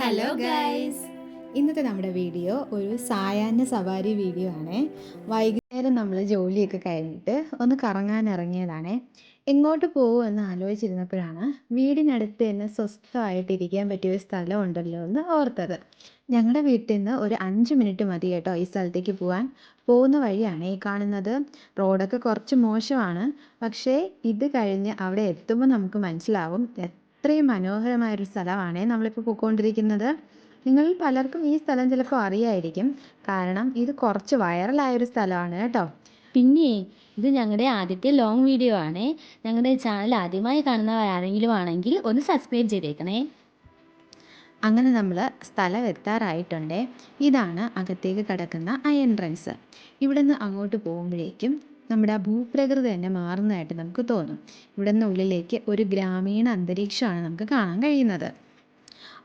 Hello guys ഇന്നത്തെ നമ്മുടെ video ഒരു സായാഹ്ന സവാരി വീഡിയോ ആണ്. വൈകുന്നേരം നമ്മൾ ജോലിയൊക്കെ കഴിഞ്ഞിട്ട് ഒന്ന് കറങ്ങാൻ ഇറങ്ങിയതാണ്. എങ്ങോട്ട് പോകുമെന്ന് ആലോചിച്ചിരുന്നപ്പോഴാണ് വീടിനടുത്ത് തന്നെ സ്വസ്ഥമായിട്ട് ഇരിക്കാൻ പറ്റിയ ഒരു സ്ഥലം ഉണ്ടല്ലോ എന്ന് ഓർത്തത്. ഞങ്ങളുടെ വീട്ടിൽ നിന്ന് ഒരു അഞ്ച് മിനിറ്റ് മതി കേട്ടോ ഈ സ്ഥലത്തേക്ക് പോകാൻ പോകുന്ന വഴിയാണ് ഈ കാണുന്നത്. റോഡൊക്കെ കുറച്ച് മോശമാണ്. പക്ഷേ ഇത് കഴിഞ്ഞ് അവിടെ എത്തുമ്പോൾ നമുക്ക് മനസ്സിലാവും അത്രയും മനോഹരമായൊരു സ്ഥലമാണ് നമ്മളിപ്പോൾ പോയിക്കൊണ്ടിരിക്കുന്നത്. നിങ്ങൾ പലർക്കും ഈ സ്ഥലം ചിലപ്പോൾ അറിയായിരിക്കും. കാരണം ഇത് കുറച്ച് വൈറലായൊരു സ്ഥലമാണ് കേട്ടോ. പിന്നെ ഇത് ഞങ്ങളുടെ ആദ്യത്തെ ലോങ് വീഡിയോ ആണ്. ഞങ്ങളുടെ ചാനൽ ആദ്യമായി കാണുന്നവരാരെങ്കിലും ആണെങ്കിൽ ഒന്ന് സബ്സ്ക്രൈബ് ചെയ്തേക്കണേ. അങ്ങനെ നമ്മൾ സ്ഥലം എത്താറായിട്ടുണ്ട്. ഇതാണ് അകത്തേക്ക് കിടക്കുന്ന ആ എൻട്രൻസ് ഇവിടെ നിന്ന് അങ്ങോട്ട് പോകുമ്പോഴേക്കും നമ്മുടെ ആ ഭൂപ്രകൃതി തന്നെ മാറുന്നതായിട്ട് നമുക്ക് തോന്നും. ഇവിടെ ഉള്ളിലേക്ക് ഒരു ഗ്രാമീണ അന്തരീക്ഷമാണ് നമുക്ക് കാണാൻ കഴിയുന്നത്.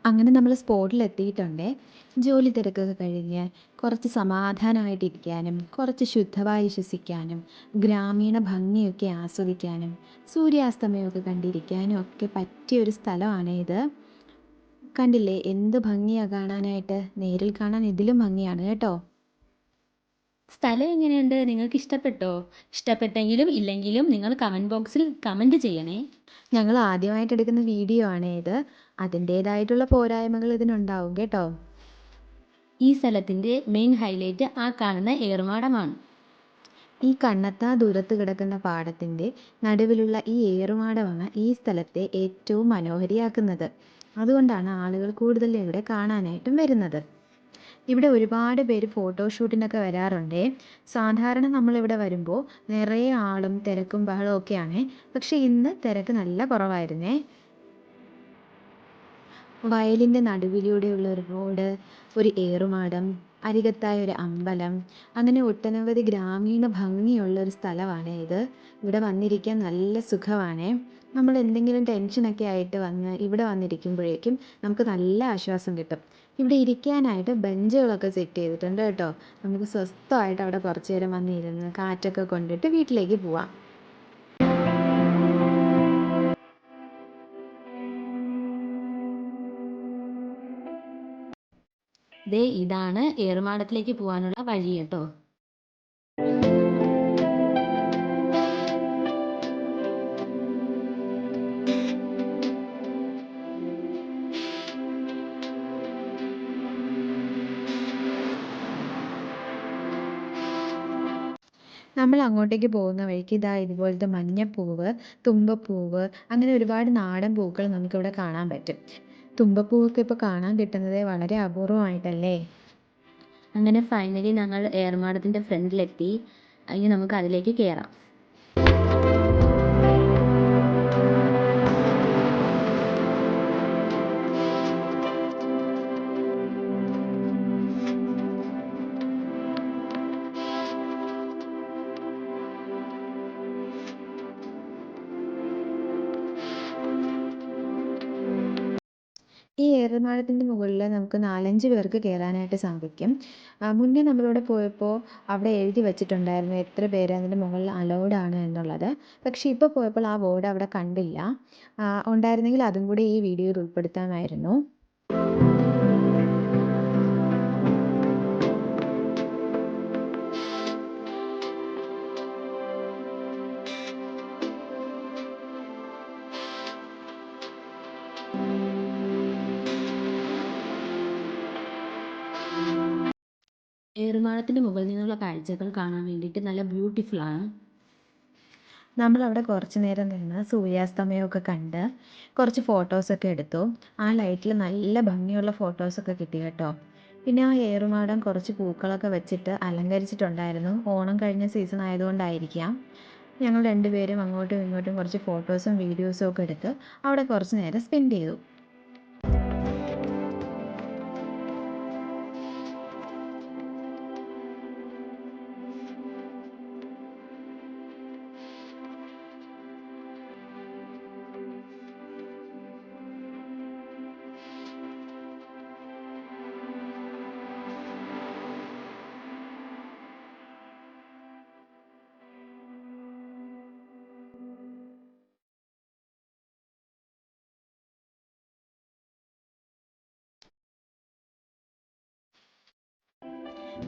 അങ്ങനെ നമ്മൾ സ്പോട്ടിൽ എത്തിയിട്ടുണ്ട് ജോലി തിരക്കൊക്കെ കഴിഞ്ഞ് കുറച്ച് സമാധാനമായിട്ടിരിക്കാനും കുറച്ച് ശുദ്ധവായു ശ്വസിക്കാനും ഗ്രാമീണ ഭംഗിയൊക്കെ ആസ്വദിക്കാനും സൂര്യാസ്തമയമൊക്കെ കണ്ടിരിക്കാനും ഒക്കെ പറ്റിയ ഒരു സ്ഥലമാണ് ഇത്. കണ്ടില്ലേ? എന്ത് ഭംഗിയാണ് കാണാനായിട്ട്? നേരിൽ കാണാൻ ഇതിലും ഭംഗിയാണ് കേട്ടോ. സ്ഥലം എങ്ങനെയുണ്ട്? നിങ്ങൾക്ക് ഇഷ്ടപ്പെട്ടോ? ഇഷ്ടപ്പെട്ടെങ്കിലും ഇല്ലെങ്കിലും നിങ്ങൾ കമന്റ് ബോക്സിൽ കമന്റ് ചെയ്യണേ. ഞങ്ങൾ ആദ്യമായിട്ട് എടുക്കുന്ന വീഡിയോ ആണ് ഇത്. അതിന്റേതായിട്ടുള്ള പോരായ്മകൾ ഇതിനുണ്ടാവും കേട്ടോ. ഈ സ്ഥലത്തിന്റെ മെയിൻ ഹൈലൈറ്റ് ആ കാണുന്ന ഏറുമാടമാണ്. ഈ കണ്ണത്താ ദൂരത്ത് കിടക്കുന്ന പാടത്തിന്റെ നടുവിലുള്ള ഈ ഏറുമാടമാണ് ഈ സ്ഥലത്തെ ഏറ്റവും മനോഹരിയാക്കുന്നത്. അതുകൊണ്ടാണ് ആളുകൾ കൂടുതൽ ഇവിടെ കാണാനായിട്ടും വരുന്നത്. ഇവിടെ ഒരുപാട് പേര് ഫോട്ടോഷൂട്ടിനൊക്കെ വരാറുണ്ട്. സാധാരണ നമ്മളിവിടെ വരുമ്പോൾ നിറയെ ആളും തിരക്കും ബഹളവും ഒക്കെയാണ് പക്ഷെ ഇന്ന് തിരക്ക് നല്ല കുറവായിരുന്നേ. വയലിന്റെ നടുവിലൂടെയുള്ള ഒരു റോഡ് ഒരു ഏറുമാടം അരികത്തായ ഒരു അമ്പലം അങ്ങനെ ഒട്ടനവധി ഗ്രാമീണ ഭംഗിയുള്ള ഒരു സ്ഥലമാണ് ഇത്. ഇവിടെ വന്നിരിക്കാൻ നല്ല സുഖമാണ്. നമ്മൾ എന്തെങ്കിലും ടെൻഷനൊക്കെ ആയിട്ട് വന്ന് ഇവിടെ വന്നിരിക്കുമ്പോഴേക്കും നമുക്ക് നല്ല ആശ്വാസം കിട്ടും. ഇവിടെ ഇരിക്കാനായിട്ട് ബെഞ്ചുകളൊക്കെ സെറ്റ് ചെയ്തിട്ടുണ്ട് കേട്ടോ. നമുക്ക് സ്വസ്ഥമായിട്ട് അവിടെ കുറച്ച് നേരം വന്നിരുന്ന് കാറ്റൊക്കെ കൊണ്ടിട്ട് വീട്ടിലേക്ക് പോവാം. ദേ ഇതാണ് ഏറുമാടത്തിലേക്ക് പോകാനുള്ള വഴി കേട്ടോ. നമ്മൾ അങ്ങോട്ടേക്ക് പോകുന്ന വഴിക്ക് ഇതാ ഇതുപോലത്തെ മഞ്ഞപ്പൂവ് തുമ്പപ്പൂവ് അങ്ങനെ ഒരുപാട് നാടൻ പൂക്കൾ നമുക്കിവിടെ കാണാൻ പറ്റും. തുമ്പപ്പൂവൊക്കെ ഇപ്പോൾ കാണാൻ കിട്ടുന്നത് വളരെ അപൂർവമായിട്ടല്ലേ? അങ്ങനെ ഫൈനലി ഞങ്ങൾ ഏർമാടത്തിന്റെ ഫ്രണ്ടിലെത്തി ഇനി നമുക്ക് അതിലേക്ക് കയറാം ഈ ഏറുമാടത്തിന്റെ മുകളിൽ നമുക്ക് നാലഞ്ച് പേർക്ക് കയറാനായിട്ട് സാധിക്കും. മുന്നേ നമ്മളിവിടെ പോയപ്പോൾ അവിടെ എഴുതി വെച്ചിട്ടുണ്ടായിരുന്നു എത്ര പേര് അതിന്റെ മുകളിൽ അലൗഡ് ആണ് എന്നുള്ളത്. പക്ഷേ ഇപ്പോൾ പോയപ്പോൾ ആ ബോർഡ് അവിടെ കണ്ടില്ല. ഉണ്ടായിരുന്നെങ്കിൽ അതും കൂടി ഈ വീഡിയോയിൽ ഉൾപ്പെടുത്താമായിരുന്നു. ഏറുമാടത്തിന്റെ മുകളിൽ നിന്നുള്ള കാഴ്ചകൾ കാണാൻ വേണ്ടിയിട്ട് നല്ല ബ്യൂട്ടിഫുൾ ആണ്. നമ്മളവിടെ കുറച്ച് നേരം നിന്ന് സൂര്യാസ്തമയമൊക്കെ കണ്ട് കുറച്ച് ഫോട്ടോസൊക്കെ എടുത്തു. ആ ലൈറ്റിൽ നല്ല ഭംഗിയുള്ള ഫോട്ടോസൊക്കെ കിട്ടി കേട്ടോ. പിന്നെ ആ ഏറുമാടം കുറച്ച് പൂക്കളൊക്കെ വെച്ചിട്ട് അലങ്കരിച്ചിട്ടുണ്ടായിരുന്നു. ഓണം കഴിഞ്ഞ സീസൺ ആയതുകൊണ്ടായിരിക്കാം. ഞങ്ങൾ രണ്ടുപേരും അങ്ങോട്ടും ഇങ്ങോട്ടും കുറച്ച് ഫോട്ടോസും വീഡിയോസും ഒക്കെ എടുത്ത് അവിടെ കുറച്ച് നേരം സ്പെൻഡ് ചെയ്തു.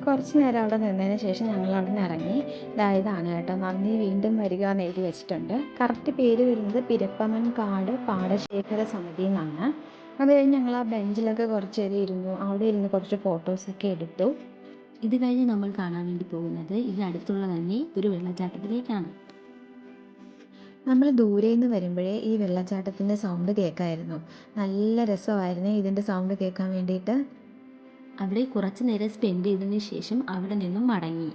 കുറച്ച് നേരം അവിടെ നിന്നതിന് ശേഷം ഞങ്ങൾ അവിടെ നിന്ന് ഇറങ്ങി. ദാ ഇതാണ് കേട്ടോ. നന്ദി വീണ്ടും വരിക എന്ന് എഴുതി വെച്ചിട്ടുണ്ട്. കറക്റ്റ് പേര് വരുന്നത് പിരപ്പമൻ കാട് പാടശേഖര സമിതി എന്നാണ്. അത് കഴിഞ്ഞ് ഞങ്ങൾ ആ ബെഞ്ചിലൊക്കെ കുറച്ച് നേരം ഇരുന്നു. അവിടെ ഇരുന്ന് കുറച്ച് ഫോട്ടോസൊക്കെ എടുത്തു. ഇത് കഴിഞ്ഞ് നമ്മൾ കാണാൻ വേണ്ടി പോകുന്നത് ഇതിനടുത്തുള്ള തന്നെ ഒരു വെള്ളച്ചാട്ടത്തിലേക്കാണ്. നമ്മൾ ദൂരെ നിന്ന് വരുമ്പോഴേ ഈ വെള്ളച്ചാട്ടത്തിന്റെ സൗണ്ട് കേൾക്കായിരുന്നു. നല്ല രസമായിരുന്നു ഇതിന്റെ സൗണ്ട് കേൾക്കാൻ വേണ്ടിയിട്ട്. അവിടെ കുറച്ച് നേരം സ്പെൻഡ് ചെയ്തതിന് ശേഷം അവിടെ നിന്നും മടങ്ങി.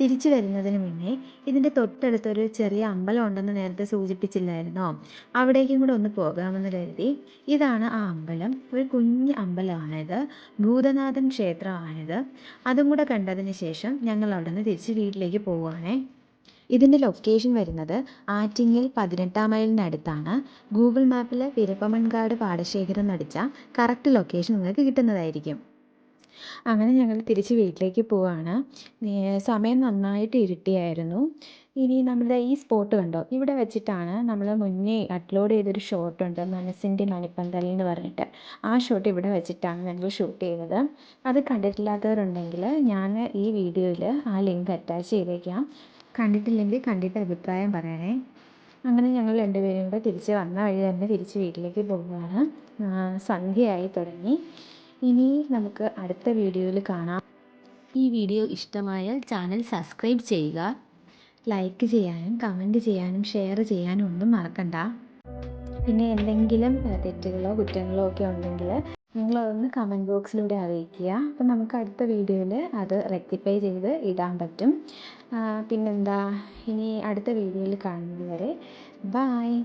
തിരിച്ചു വരുന്നതിന് മുന്നേ ഇതിന്റെ തൊട്ടടുത്തൊരു ചെറിയ അമ്പലം ഉണ്ടെന്ന് നേരത്തെ സൂചിപ്പിച്ചില്ലായിരുന്നോ? അവിടേക്കും കൂടെ ഒന്ന് പോകാമെന്ന് കരുതി. ഇതാണ് ആ അമ്പലം. ഒരു കുഞ്ഞ് അമ്പലമാണിത്. ഭൂതനാഥൻ ക്ഷേത്രമാണിത്. അതും കൂടെ കണ്ടതിന് ശേഷം ഞങ്ങൾ അവിടെ നിന്ന് തിരിച്ച് വീട്ടിലേക്ക് പോവുകയാണേ. ഇതിന്റെ ലൊക്കേഷൻ വരുന്നത് ആറ്റിങ്ങൽ പതിനെട്ടാം മൈലിനടുത്താണ്. ഗൂഗിൾ മാപ്പിൽ പിരപ്പമൺകാട് പാടശേഖരം എന്നടിച്ചാൽ കറക്റ്റ് ലൊക്കേഷൻ നിങ്ങൾക്ക് കിട്ടുന്നതായിരിക്കും. അങ്ങനെ ഞങ്ങൾ തിരിച്ച് വീട്ടിലേക്ക് പോവാണ്. സമയം നന്നായിട്ട് ഇരുട്ടിയായിരുന്നു. ഇനി നമ്മുടെ ഈ സ്പോട്ട് കണ്ടോ? ഇവിടെ വെച്ചിട്ടാണ് നമ്മൾ മുന്നേ അപ്ലോഡ് ചെയ്തൊരു ഷോട്ടുണ്ട് മനസ്സിന്റെ മണിപ്പന്തൽ എന്ന് പറഞ്ഞിട്ട്. ആ ഷോട്ട് ഇവിടെ വെച്ചിട്ടാണ് ഞങ്ങൾ ഷൂട്ട് ചെയ്തത് അത് കണ്ടിട്ടില്ലാത്തവരുണ്ടെങ്കിൽ ഞാൻ ഈ വീഡിയോയിൽ ആ ലിങ്ക് അറ്റാച്ച് ചെയ്തേക്കാം. കണ്ടിട്ടില്ലെങ്കിൽ കണ്ടിട്ട് അഭിപ്രായം പറയണേ. അങ്ങനെ ഞങ്ങൾ രണ്ടുപേരും കൂടെ തിരിച്ച് വന്ന വഴി തന്നെ തിരിച്ച് വീട്ടിലേക്ക് പോവുകയാണ്. സന്ധ്യയായി തുടങ്ങി. ഇനി നമുക്ക് അടുത്ത വീഡിയോയിൽ കാണാം. ഈ വീഡിയോ ഇഷ്ടമായാൽ ചാനൽ സബ്സ്ക്രൈബ് ചെയ്യുക. ലൈക്ക് ചെയ്യാനും കമന്റ് ചെയ്യാനും ഷെയർ ചെയ്യാനും ഒന്നും മറക്കണ്ട. പിന്നെ എന്തെങ്കിലും തെറ്റുകളോ കുറ്റങ്ങളോ ഒക്കെ ഉണ്ടെങ്കിൽ നിങ്ങളതൊന്ന് കമന്റ് ബോക്സിലൂടെ അറിയിക്കുക. അപ്പം നമുക്ക് അടുത്ത വീഡിയോയിൽ അത് റെക്ടിഫൈ ചെയ്ത് ഇടാൻ പറ്റും. പിന്നെന്താ? ഇനി അടുത്ത വീഡിയോയിൽ കാണുന്നത് വരെ ബായ്